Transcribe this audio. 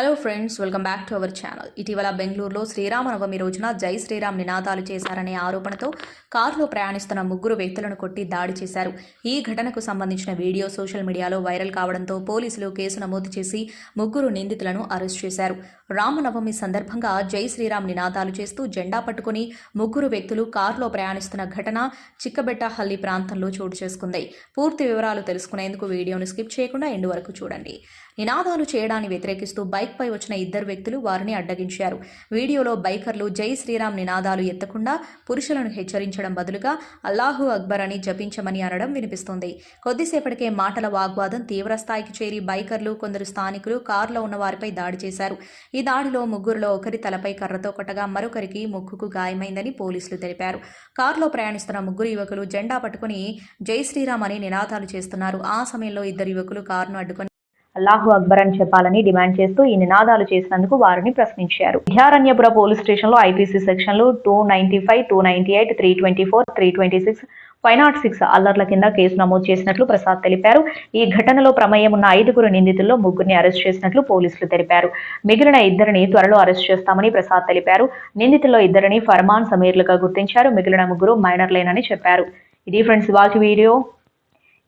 I hello friends welcome back to our channel. ఇటీవల బెంగళూరులో శ్రీరామనవమి రోజున జై శ్రీరామ్ నినాదాలు చేశారనే ఆరోపణతో కారులో ప్రయాణిస్తున్న ముగ్గురు వ్యక్తులను కొట్టి దాడి చేశారు. ఈ ఘటనకు సంబంధించిన వీడియో సోషల్ మీడియాలో వైరల్ కావడంతో పోలీసులు కేసు నమోదు చేసి ముగ్గురు నిందితులను అరెస్ట్ చేశారు. రామనవమి సందర్భంగా జై శ్రీరామ్ నినాదాలు చేస్తూ జెండా పట్టుకుని ముగ్గురు వ్యక్తులు కారులో ప్రయాణిస్తున్న ఘటన చిక్కబెట్టహల్లి ప్రాంతంలో చోటు చేసుకుంది. పూర్తి వివరాలు తెలుసుకునేందుకు వీడియోను స్కిప్ చేయకుండా ఎండు వరకు చూడండి. నినాదాలు చేయడాన్ని వ్యతిరేకిస్తూ బైక్పై వచ్చిన ఇద్దరు వ్యక్తులు వారిని అడ్డగించారు. వీడియోలో బైకర్లు జై శ్రీరామ్ నినాదాలు ఎత్తకుండా పురుషులను హెచ్చరించడం బదులుగా అల్లాహు అక్బర్ అని జపించమని అనడం వినిపిస్తోంది. కొద్దిసేపటికే మాటల వాగ్వాదం తీవ్ర స్థాయికి చేరి బైకర్లు కొందరు స్థానికులు కారులో ఉన్న వారిపై దాడి చేశారు. ఈ దాడిలో ముగ్గురులో ఒకరి తలపై కర్రతో కొట్టగా మరొకరికి ముక్కుకు గాయమైందని పోలీసులు తెలిపారు. కారులో ప్రయాణిస్తున్న ముగ్గురు యువకులు జెండా పట్టుకుని జై శ్రీరామ్ అని నినాదాలు చేస్తున్నారు. ఆ సమయంలో ఇద్దరు యువకులు కారును అడ్డుకొని అల్లాహు అక్బర్ అని చెప్పాలని డిమాండ్ చేస్తూ ఈ నినాదాలు చేసినందుకు వారిని ప్రశ్నించారు. విహారణ్యపుర పోలీస్ స్టేషన్లో ఐపీసీ సెక్షన్లు two ninety five two ninety eight three twenty four three twenty six five nought six అల్లర్ల కింద కేసు నమోదు చేసినట్లు ప్రసాద్ తెలిపారు. ఈ ఘటనలో ప్రమేయం ఉన్న ఐదుగురు నిందితుల్లో ముగ్గురిని అరెస్ట్ చేసినట్లు పోలీసులు తెలిపారు. మిగిలిన ఇద్దరిని త్వరలో అరెస్ట్ చేస్తామని ప్రసాద్ తెలిపారు. నిందితుల్లో ఇద్దరిని ఫర్మాన్ సమీర్లుగా గుర్తించారు. మిగిలిన ముగ్గురు మైనర్లేనని చెప్పారు. ఇది ఫ్రెండ్స్ వాచ్ వీడియో.